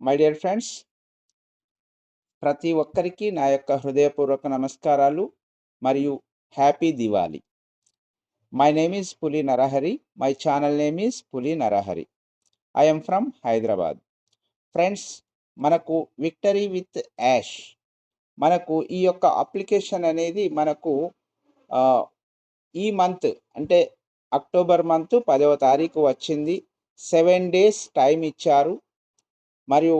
My dear friends ప్రతి ఒక్కరికి నా యొక్క హృదయపూర్వక నమస్కారాలు మరియు happy Diwali my name is Puli Narahari my channel name is Puli Narahari I'm from Hyderabad friends మనకు విక్టరీ విత్ యాష్ మనకు ఈ యొక్క అప్లికేషన్ అనేది మనకు ఈ మంత్ అంటే అక్టోబర్ మంత్ పదవ తారీఖు వచ్చింది. సెవెన్ డేస్ టైం ఇచ్చారు. మరియు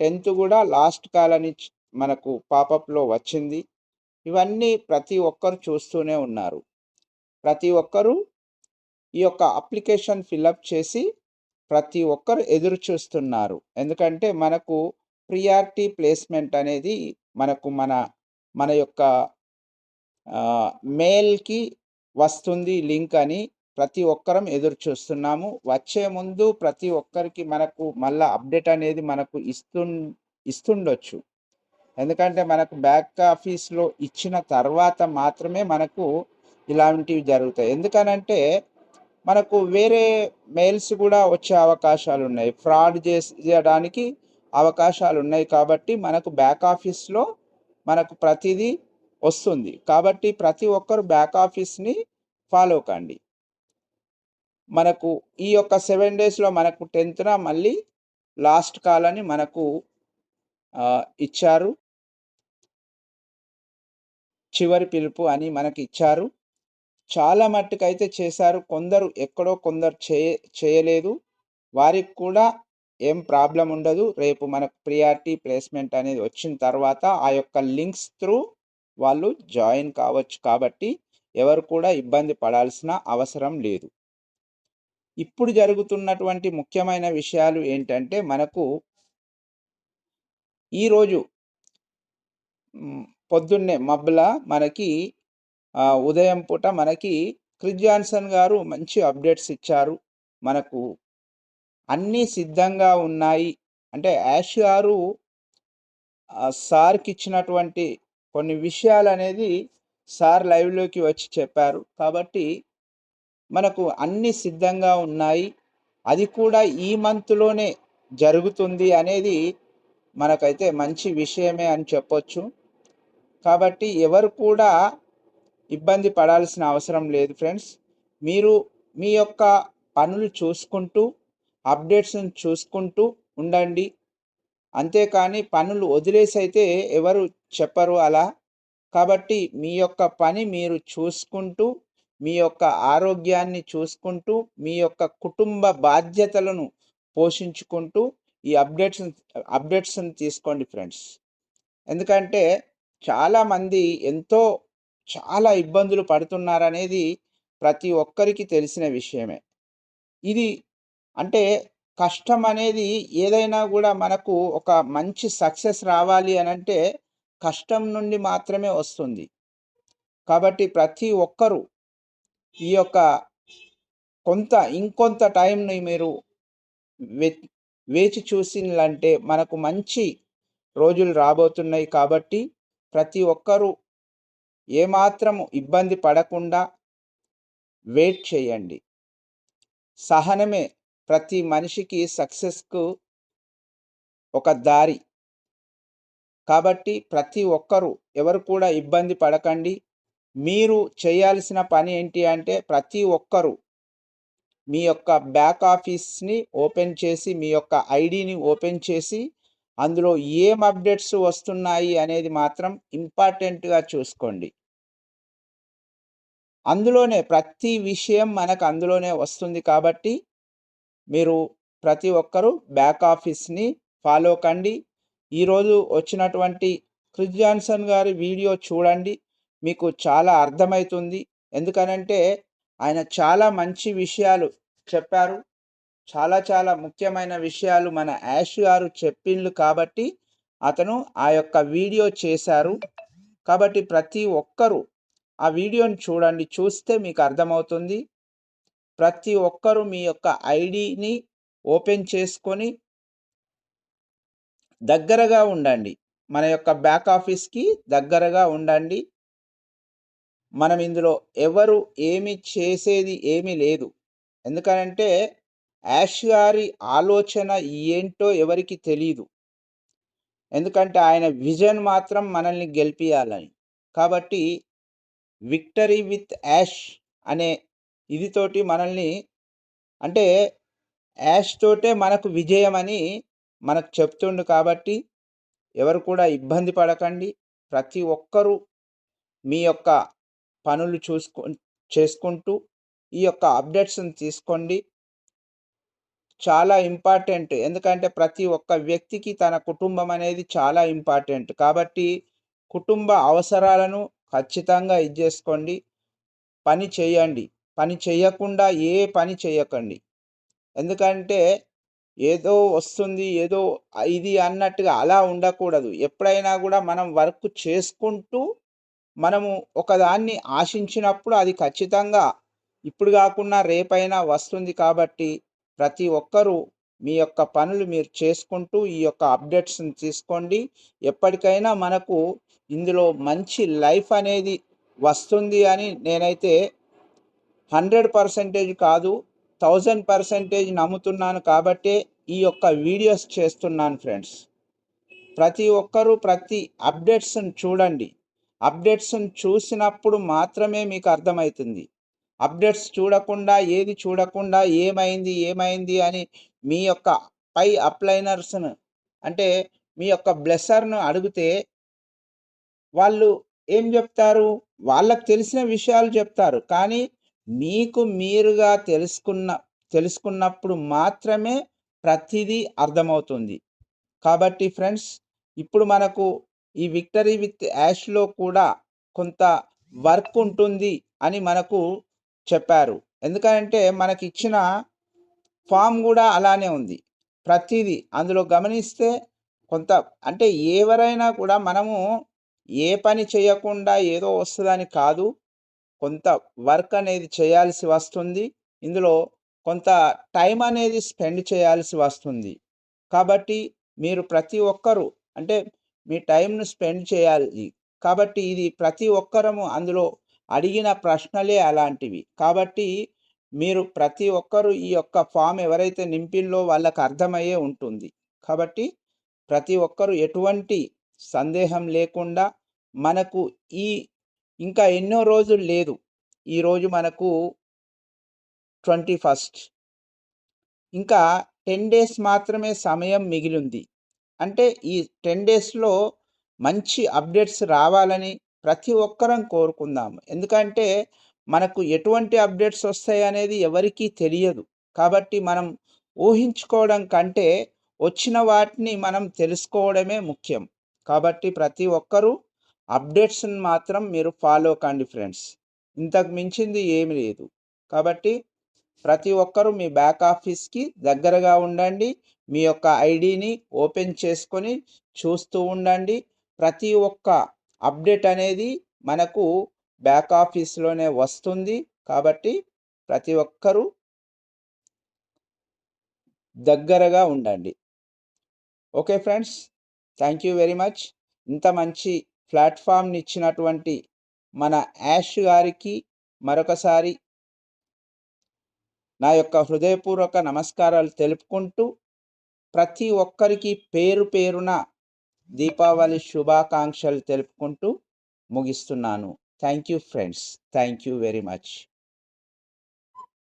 టెన్త్ కూడా లాస్ట్ కాల్ అని మనకు పాపప్లో వచ్చింది. ఇవన్నీ ప్రతి ఒక్కరు చూస్తూనే ఉన్నారు. ప్రతి ఒక్కరూ ఈ యొక్క అప్లికేషన్ ఫిలప్ చేసి ప్రతి ఒక్కరు ఎదురు చూస్తున్నారు. ఎందుకంటే మనకు ప్రియారిటీ ప్లేస్మెంట్ అనేది మనకు మన మన యొక్క మెయిల్కి వస్తుంది లింక్ అని ప్రతి ఒక్కరం ఎదురు చూస్తున్నాము. వచ్చే ముందు ప్రతి ఒక్కరికి మనకు మళ్ళీ అప్డేట్ అనేది మనకు ఇస్తు ఇస్తుండొచ్చు. ఎందుకంటే మనకు బ్యాక్ ఆఫీస్లో ఇచ్చిన తర్వాత మాత్రమే మనకు ఇలాంటివి జరుగుతాయి. ఎందుకనంటే మనకు వేరే మెయిల్స్ కూడా వచ్చే అవకాశాలు ఉన్నాయి. ఫ్రాడ్ చేయడానికి అవకాశాలు ఉన్నాయి కాబట్టి మనకు బ్యాక్ ఆఫీస్లో మనకు ప్రతిదీ వస్తుంది. కాబట్టి ప్రతి ఒక్కరు బ్యాక్ ఆఫీస్ని ఫాలో కండి. మనకు ఈ యొక్క సెవెన్ డేస్లో మనకు టెన్త్న మళ్ళీ లాస్ట్ కాల్ అని మనకు ఇచ్చారు. చివరి పిలుపు అని మనకి ఇచ్చారు. చాలా మట్టుకైతే చేశారు. కొందరు ఎక్కడో కొందరు చేయ చేయలేదు. వారికి కూడా ఏం ప్రాబ్లం ఉండదు. రేపు మనకు ప్రియారిటీ ప్లేస్మెంట్ అనేది వచ్చిన తర్వాత ఆ యొక్క లింక్స్ త్రూ వాళ్ళు జాయిన్ కావచ్చు. కాబట్టి ఎవరు కూడా ఇబ్బంది పడాల్సిన అవసరం లేదు. ఇప్పుడు జరుగుతున్నటువంటి ముఖ్యమైన విషయాలు ఏంటంటే మనకు ఈరోజు పొద్దున్నే మబ్బుల మనకి ఉదయం పూట మనకి క్రిస్ జాన్సన్ గారు మంచి అప్డేట్స్ ఇచ్చారు. మనకు అన్నీ సిద్ధంగా ఉన్నాయి. అంటే యాష్ గారు సార్కి ఇచ్చినటువంటి కొన్ని విషయాలు అనేది సార్ లైవ్లోకి వచ్చి చెప్పారు. కాబట్టి మనకు అన్ని సిద్ధంగా ఉన్నాయి. అది కూడా ఈ మంత్లోనే జరుగుతుంది అనేది మనకైతే మంచి విషయమే అని చెప్పొచ్చు. కాబట్టి ఎవరు కూడా ఇబ్బంది పడాల్సిన అవసరం లేదు ఫ్రెండ్స్. మీరు మీ యొక్క పనులు చూసుకుంటూ అప్డేట్స్ని చూసుకుంటూ ఉండండి. అంతేకాని పనులు వదిలేసి అయితే ఎవరు చెప్పరు అలా. కాబట్టి మీ యొక్క పని మీరు చూసుకుంటూ మీ యొక్క ఆరోగ్యాన్ని చూసుకుంటూ మీ యొక్క కుటుంబ బాధ్యతలను పోషించుకుంటూ ఈ అప్డేట్స్ అప్డేట్స్ని తీసుకోండి ఫ్రెండ్స్. ఎందుకంటే చాలామంది ఎంతో చాలా ఇబ్బందులు పడుతున్నారనేది ప్రతి ఒక్కరికి తెలిసిన విషయమే. ఇది అంటే కష్టం అనేది ఏదైనా కూడా మనకు ఒక మంచి సక్సెస్ రావాలి అని అంటే కష్టం నుండి మాత్రమే వస్తుంది. కాబట్టి ప్రతి ఒక్కరూ ఈ యొక్క కొంత ఇంకొంత టైంని మీరు వే- వేచి చూసినంటే మనకు మంచి రోజులు రాబోతున్నాయి కాబట్టి ప్రతి ఒక్కరూ ఏమాత్రము ఇబ్బంది పడకుండా వెయిట్ చేయండి. సహనమే ప్రతి మనిషికి సక్సెస్కు ఒక దారి. కాబట్టి ప్రతి ఒక్కరూ ఎవరు కూడా ఇబ్బంది పడకండి. మీరు చేయాల్సిన పని ఏంటి అంటే ప్రతి ఒక్కరూ మీ యొక్క బ్యాక్ ఆఫీస్ని ఓపెన్ చేసి మీ యొక్క ఐడిని ఓపెన్ చేసి అందులో ఏం అప్డేట్స్ వస్తున్నాయి అనేది మాత్రం ఇంపార్టెంట్గా చూసుకోండి. అందులోనే ప్రతి విషయం మనకు అందులోనే వస్తుంది కాబట్టి మీరు ప్రతి ఒక్కరూ బ్యాక్ ఆఫీస్ని ఫాలో కండి. ఈరోజు వచ్చినటువంటి క్రిస్ జాన్సన్ గారి వీడియో చూడండి. మీకు చాలా అర్థమవుతుంది ఎందుకనంటే ఆయన చాలా మంచి విషయాలు చెప్పారు. చాలా చాలా ముఖ్యమైన విషయాలు మన యాష్ గారు చెప్పిండ్లు కాబట్టి అతను ఆ యొక్క వీడియో చేశారు. కాబట్టి ప్రతి ఒక్కరూ ఆ వీడియోని చూడండి. చూస్తే మీకు అర్థమవుతుంది. ప్రతి ఒక్కరూ మీ యొక్క ఐడిని ఓపెన్ చేసుకొని దగ్గరగా ఉండండి. మన యొక్క బ్యాక్ ఆఫీస్కి దగ్గరగా ఉండండి. మనం ఇందులో ఎవరు ఏమి చేసేది ఏమీ లేదు. ఎందుకనంటే యాష్ గారి ఆలోచన ఏంటో ఎవరికి తెలియదు ఎందుకంటే ఆయన విజన్ మాత్రం మనల్ని గెలిపియాలని కాబట్టి విక్టరీ విత్ యాష్ అనే ఇదితోటి మనల్ని అంటే యాష్ తోటే మనకు విజయం అని మనకు చెప్తుండు కాబట్టి ఎవరు కూడా ఇబ్బంది పడకండి. ప్రతి ఒక్కరూ మీ యొక్క పనులు చూసుకు చేసుకుంటూ ఈ యొక్క అప్డేట్స్ని తీసుకోండి. చాలా ఇంపార్టెంట్. ఎందుకంటే ప్రతి ఒక్క వ్యక్తికి తన కుటుంబం అనేది చాలా ఇంపార్టెంట్. కాబట్టి కుటుంబ అవసరాలను ఖచ్చితంగా ఇది చేసుకోండి. పని చేయండి. పని చేయకుండా ఏ పని చేయకండి. ఎందుకంటే ఏదో వస్తుంది ఏదో ఇది అన్నట్టుగా అలా ఉండకూడదు. ఎప్పుడైనా కూడా మనం వర్క్ చేసుకుంటూ మనము ఒకదాన్ని ఆశించినప్పుడు అది ఖచ్చితంగా ఇప్పుడు కాకుండా రేపైనా వస్తుంది కాబట్టి ప్రతి ఒక్కరూ మీ యొక్క పనులు మీరు చేసుకుంటూ ఈ యొక్క అప్డేట్స్ని తీసుకోండి. ఎప్పటికైనా మనకు ఇందులో మంచి లైఫ్ అనేది వస్తుంది అని నేనైతే హండ్రెడ్ పర్సెంటేజ్ కాదు థౌజండ్ పర్సెంటేజ్ నమ్ముతున్నాను కాబట్టే ఈ యొక్క వీడియోస్ చేస్తున్నాను ఫ్రెండ్స్. ప్రతి ఒక్కరూ ప్రతి అప్డేట్స్ని చూడండి. అప్డేట్స్ని చూసినప్పుడు మాత్రమే మీకు అర్థమవుతుంది. అప్డేట్స్ చూడకుండా ఏది చూడకుండా ఏమైంది ఏమైంది అని మీ యొక్క పై అప్లైనర్స్ను అంటే మీ యొక్క బ్లెస్సర్ను అడిగితే వాళ్ళు ఏం చెప్తారు? వాళ్ళకు తెలిసిన విషయాలు చెప్తారు. కానీ మీకు మీరుగా తెలుసుకున్న తెలుసుకున్నప్పుడు మాత్రమే ప్రతిదీ అర్థమవుతుంది. కాబట్టి ఫ్రెండ్స్ ఇప్పుడు మనకు ఈ విక్టరీ విత్ యాష్లో కూడా కొంత వర్క్ ఉంటుంది అని మనకు చెప్పారు. ఎందుకంటే మనకి ఇచ్చిన ఫామ్ కూడా అలానే ఉంది. ప్రతిదీ అందులో గమనిస్తే కొంత అంటే ఎవరైనా కూడా మనము ఏ పని చేయకుండా ఏదో వస్తుందని కాదు. కొంత వర్క్ అనేది చేయాల్సి వస్తుంది. ఇందులో కొంత టైం అనేది స్పెండ్ చేయాల్సి వస్తుంది. కాబట్టి మీరు ప్రతి ఒక్కరూ అంటే మీ టైంను స్పెండ్ చేయాలి. కాబట్టి ఇది ప్రతి ఒక్కరము అందులో అడిగిన ప్రశ్నలే అలాంటివి. కాబట్టి మీరు ప్రతి ఒక్కరూ ఈ యొక్క ఫామ్ ఎవరైతే నింపిల్లో వాళ్ళకు అర్థమయ్యే ఉంటుంది. కాబట్టి ప్రతి ఒక్కరూ ఎటువంటి సందేహం లేకుండా మనకు ఈ ఇంకా ఎన్నో రోజులు లేదు. ఈరోజు మనకు ట్వంటీ ఫస్ట్. ఇంకా టెన్ డేస్ మాత్రమే సమయం మిగిలింది. అంటే ఈ టెన్ డేస్లో మంచి అప్డేట్స్ రావాలని ప్రతి ఒక్కరం కోరుకుందాము. ఎందుకంటే మనకు ఎటువంటి అప్డేట్స్ వస్తాయి అనేది ఎవరికీ తెలియదు. కాబట్టి మనం ఊహించుకోవడం కంటే వచ్చిన వాటిని మనం తెలుసుకోవడమే ముఖ్యం. కాబట్టి ప్రతి ఒక్కరూ అప్డేట్స్ని మాత్రం మీరు ఫాలో కండి ఫ్రెండ్స్. ఇంతకు మించింది ఏమి లేదు. కాబట్టి ప్రతి ఒక్కరూ మీ బ్యాక్ ఆఫీస్కి దగ్గరగా ఉండండి. మీ యొక్క ఐడిని ఓపెన్ చేసుకొని చూస్తూ ఉండండి. ప్రతి ఒక్క అప్డేట్ అనేది మనకు బ్యాక్ ఆఫీస్లోనే వస్తుంది. కాబట్టి ప్రతి ఒక్కరూ దగ్గరగా ఉండండి. Okay friends thank you very much ఇంత మంచి ప్లాట్ఫామ్ని ఇచ్చినటువంటి మన యాష్ గారికి మరొకసారి నా యొక్క హృదయపూర్వక నమస్కారాలు తెలుపుకుంటూ ప్రతి ఒక్కరికి పేరు పేరున దీపావళి శుభాకాంక్షలు తెలుపుకుంటూ ముగిస్తున్నాను. Thank you friends thank you very much